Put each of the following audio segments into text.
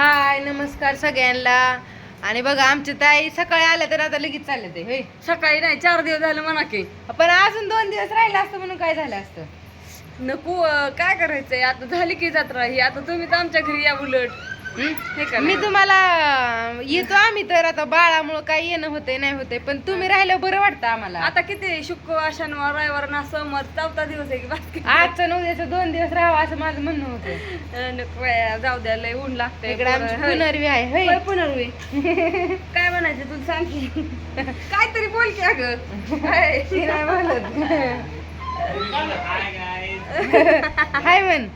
हाय नमस्कार सगळ्यांना. आणि बघा आमची ताई सकाळी आल्या तर आता लगेच चालले ते होय? सकाळी नाही चार दिवस झालं म्हणा की. पण अजून दोन दिवस राहिलं असतं म्हणून काय झालं असतं? नको अं, काय करायचंय? आता झाली की जत्रा ही. आता तुम्ही तर आमच्या घरी या उलट. हं? हे मी? तुम्हाला येतो आम्ही तर आता बाळामुळं काही येणं होतंय नाही होतंय पण तुम्ही राहिलं बरं वाटतं आम्हाला. आता किती शुक्रवार शनिवार रविवार ना सोमवार चौथा दिवस आहे की बाकी? आजचं नऊ दिवस दोन दिवस राहावं असं माझं म्हणणं होतं अं, नको बाया, जाऊ द्या लय ऊन लागतंय इकडे आमची पोरं- होय. पुनर्वी आहे होय, होय पुनर्वी. काय म्हणायचं तुला सांग की? काहीतरी बोल की अगं. हाय. ती नाही बोलत. हाय म्हण.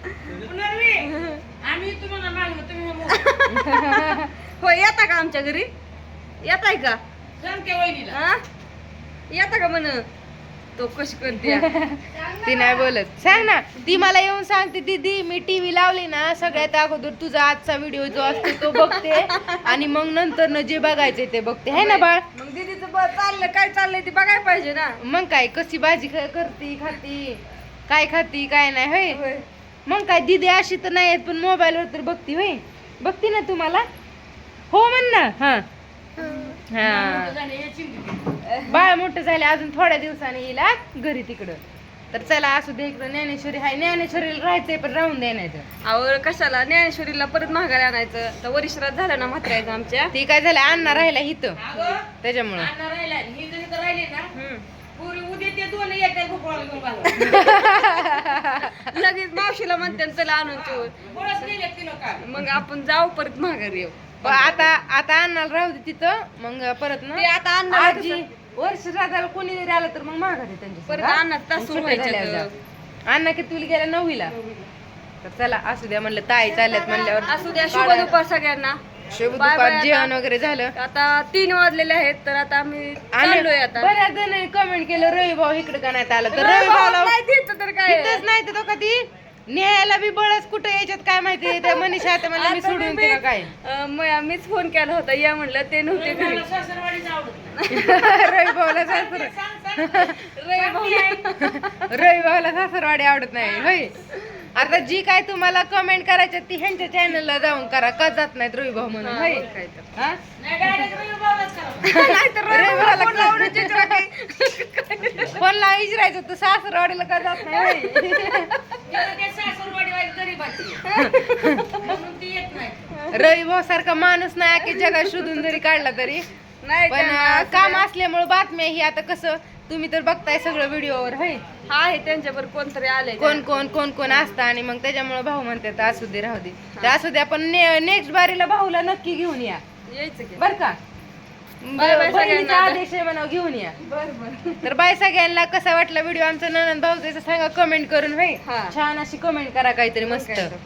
होय येता का आमच्या घरी? येताय का? हा? येता का म्हण? तो कशी करते? ती नाही बोलत. सांग ना ती मला येऊन सांगते दीदी मी टीव्ही लावली ना सगळ्यात अगोदर तुझा आजचा व्हिडिओ जो असतो तो बघते आणि मग नंतर न जे बघायचे ते बघते. है ना बाळ? मग दीदीचं ब- चाललं काय चाललंय ते बघायला पाहिजे ना. मग काय कशी भाजी ख- करती खाती काय खाती काय नाही होय? होय. मग काय दीदी अशी तर नाही येत पण मोबाईलवर तर बघती होय? बघती ना तुम्हाला? हो म्हण ना हा. हा. बाळ मोठं झाले अजून थोड्या दिवसांनी येईल घरी तिकडं. तर चला असू दे इकडं ज्ञानेश्वरी हाय. ज्ञानेश्वरीला राहायचंय पण राहून दे नाही तर. आवड कशाला? ज्ञानेश्वरीला परत महागारी आणायचं. तर वरिष्ठात झालं ना म्हाताऱ्याचं आमच्या. ती काय झालं अण्णा राहिला इथं. त्याच्यामुळं. लगेच मावशीला म्हणते चला आणून ठेवून मग आपण जाऊ परत महागारी येऊ. आता आता अण्णाला राहू दे तिथं मग परत ना. आता अण्णा आजी वर्ष राहताला कोणी जरी आलं तर मग माघारी त्यांच्या परत संग, हा? अण्णा तासून मग सुट्ट्या व्हायच्या झाल्यावर तर. जा. अण्णा किती गेला नववीला. तर चला असू द्या म्हणलं ताई चालल्यात म्हणल्यावर असू द्या शुभ दुपार सगळ्यांना. जेवण वगैरे झालं. आता तीन वाजलेले आहेत तर आता आम्ही चाललोय आता. बऱ्याच जणांनी कमेंट केलं रवी भाऊ इकडे का नाही आलं? तर रवी भाऊ भाऊला नाही द्यायचं तर काय? इथंच नाही तर तो. कधी न्यायला बी बळच कुठं याच्यात काय माहिती त्या मनीषा आता मला मी सोडून दिलं काय? अं, म- मीच फोन केला होता या म्हणलं ते नव्हते घरी. रवी भाऊला सासर रवी भाऊ- रवी भाऊला सासरवाडी आवडत नाही होय. आता जी काय तुम्हाला कमेंट करायच्या ती ह्यांच्या चॅनलला जाऊन करा. का जात नाहीत रवी भाऊ म्हणून होय. हा? नाहीतर रवी भाऊला भाऊला फोन लावून विचारायचं तू सासरवाडीला का जात नाही होय? रवी भाऊ सारखा माणूस नाही की जगात शोधून जरी काढला तरी. नाही पण अं, काम असल्यामुळे बातम्या ही आता कसं तुम्ही तर बघताय सगळं व्हिडिओवर होय? हा आहे त्यांच्यावर कोणतरी आले कोण कोण कोण कोण असतं आणि मग त्याच्यामुळे भाऊ म्हणतात असू दे राहू दे. तर असू दे आपण नेक्स्ट बारीला भाऊला नक्की घेऊन या. यायचं की. बर का? बहिणीचा सगळ्यांना. आदेश आहे घेऊन या. बर बर. तर बाय सगळ्यांना कसा वाटला व्हिडिओ? आमचा ननंद भाऊ सगळं कमेंट करून होय हा. छान अशी कमेंट करा काहीतरी मस्त. काय तर.